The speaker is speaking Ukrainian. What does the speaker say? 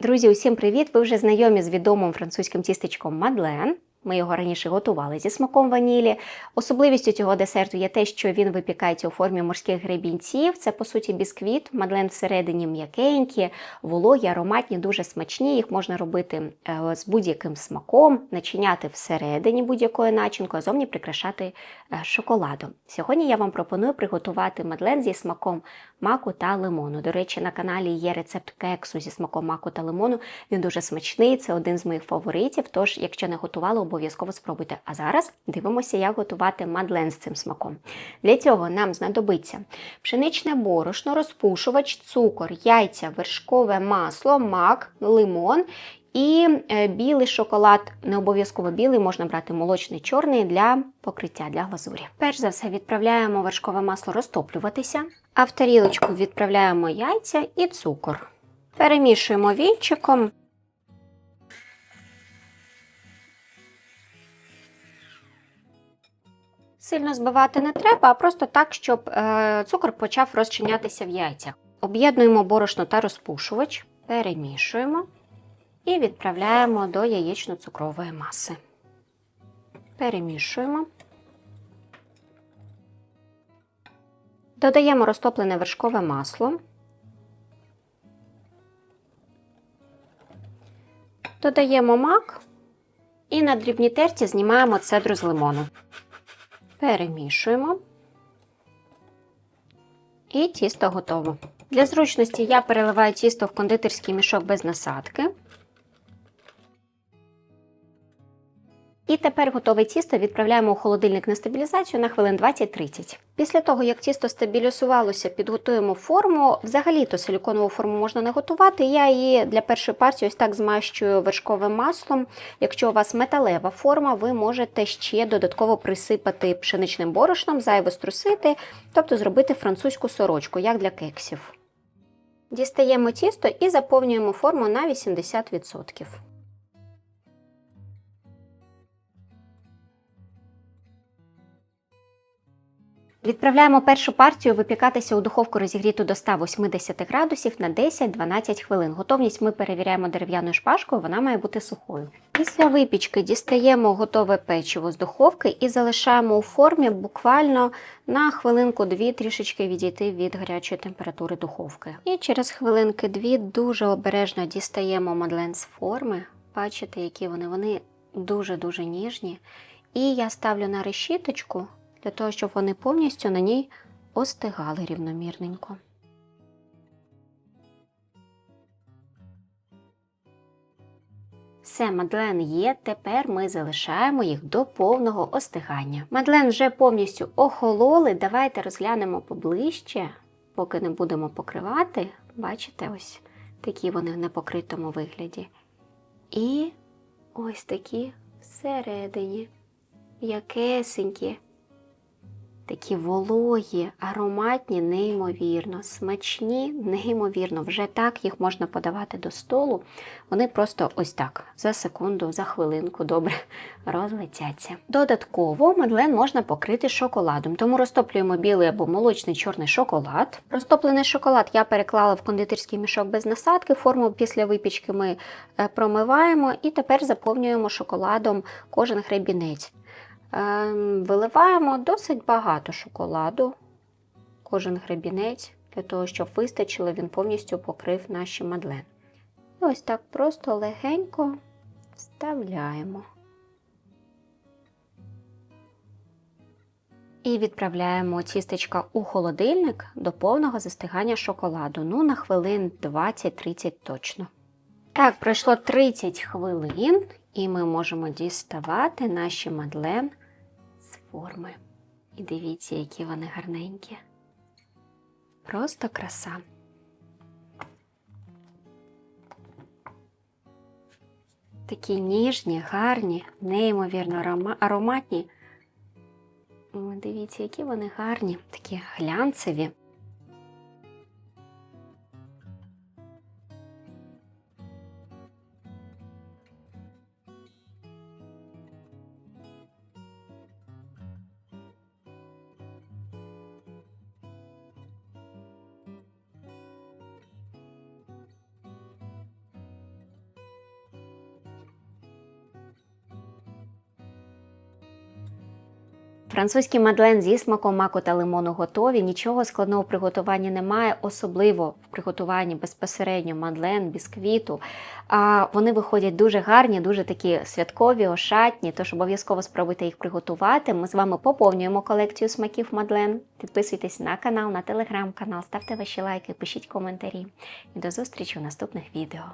Друзі, усім привіт! Ви вже знайомі з відомим французьким тістечком Мадлен. Ми його раніше готували зі смаком ванілі. Особливістю цього десерту є те, що він випікається у формі морських гребінців. Це, по суті, бісквіт. Мадлен всередині м'якенькі, вологі, ароматні, дуже смачні. Їх можна робити е, з будь-яким смаком, начиняти всередині будь-якою начинкою, а зовні прикрашати е, шоколадом. Сьогодні я вам пропоную приготувати мадлен зі смаком маку та лимону. До речі, на каналі є рецепт кексу зі смаком маку та лимону. Він дуже смачний, це один з моїх фаворитів. Тож, якщо не готували, обов'язково спробуйте. А зараз дивимося, як готувати мадлен з цим смаком. Для цього нам знадобиться пшеничне борошно, розпушувач, цукор, яйця, вершкове масло, мак, лимон. І е, білий шоколад, не обов'язково білий, можна брати молочний чорний для покриття для глазурі. Перш за все відправляємо вершкове масло розтоплюватися, а в тарілочку відправляємо яйця і цукор. Перемішуємо вінчиком. Сильно збивати не треба, а просто так, щоб е, цукор почав розчинятися в яйцях. Об'єднуємо борошно та розпушувач, перемішуємо і відправляємо до яєчно-цукрової маси. Перемішуємо. Додаємо розтоплене вершкове масло. Додаємо мак і на дрібній терці знімаємо цедру з лимону. Перемішуємо. І тісто готово. Для зручності я переливаю тісто в кондитерський мішок без насадки. І тепер готове тісто відправляємо у холодильник на стабілізацію на хвилин 20-30. Після того, як тісто стабілізувалося, підготуємо форму. Взагалі-то силіконову форму можна не готувати. Я її для першої партії ось так змащую вершковим маслом. Якщо у вас металева форма, ви можете ще додатково присипати пшеничним борошном, зайве струсити, тобто зробити французьку сорочку, як для кексів. Дістаємо тісто і заповнюємо форму на 80%. Відправляємо першу партію випікатися у духовку розігріту до 180 градусів на 10-12 хвилин. Готовність ми перевіряємо дерев'яною шпажкою, вона має бути сухою. Після випічки дістаємо готове печиво з духовки і залишаємо у формі буквально на хвилинку-дві трішечки відійти від гарячої температури духовки. І через хвилинки-дві дуже обережно дістаємо мадлен з форми. Бачите, які вони? Вони дуже-дуже ніжні. І я ставлю на решіточку для того, щоб вони повністю на ній остигали рівномірненько. Все, мадлен є, тепер ми залишаємо їх до повного остигання. Мадлен вже повністю охололи. Давайте розглянемо поближче, поки не будемо покривати. Бачите, ось такі вони в непокритому вигляді. І ось такі всередині, м'якесенькі. Такі вологі, ароматні, неймовірно, смачні, неймовірно. Вже так їх можна подавати до столу. Вони просто ось так, за секунду, за хвилинку добре розлетяться. Додатково мадлен можна покрити шоколадом, тому розтоплюємо білий або молочний чорний шоколад. Розтоплений шоколад я переклала в кондитерський мішок без насадки. Форму після випічки ми е, промиваємо і тепер заповнюємо шоколадом кожен гребінець. Ем, виливаємо досить багато шоколаду, кожен гребінець, для того, щоб вистачило, він повністю покрив наші мадлен. І ось так просто легенько вставляємо. І відправляємо тістечка у холодильник до повного застигання шоколаду. Ну, на хвилин 20-30 точно. Так, пройшло 30 хвилин, і ми можемо діставати наші мадлен з форми. І дивіться, які вони гарненькі. Просто краса. Такі ніжні, гарні, неймовірно ароматні. Дивіться, які вони гарні, такі глянцеві. Французький мадлен зі смаком маку та лимону готові. Нічого складного в приготуванні немає, особливо в приготуванні безпосередньо мадлен, бісквіту. А вони виходять дуже гарні, дуже такі святкові, ошатні. Тож обов'язково спробуйте їх приготувати. Ми з вами поповнюємо колекцію смаків мадлен. Підписуйтесь на канал, на телеграм-канал, ставте ваші лайки, пишіть коментарі. І до зустрічі у наступних відео.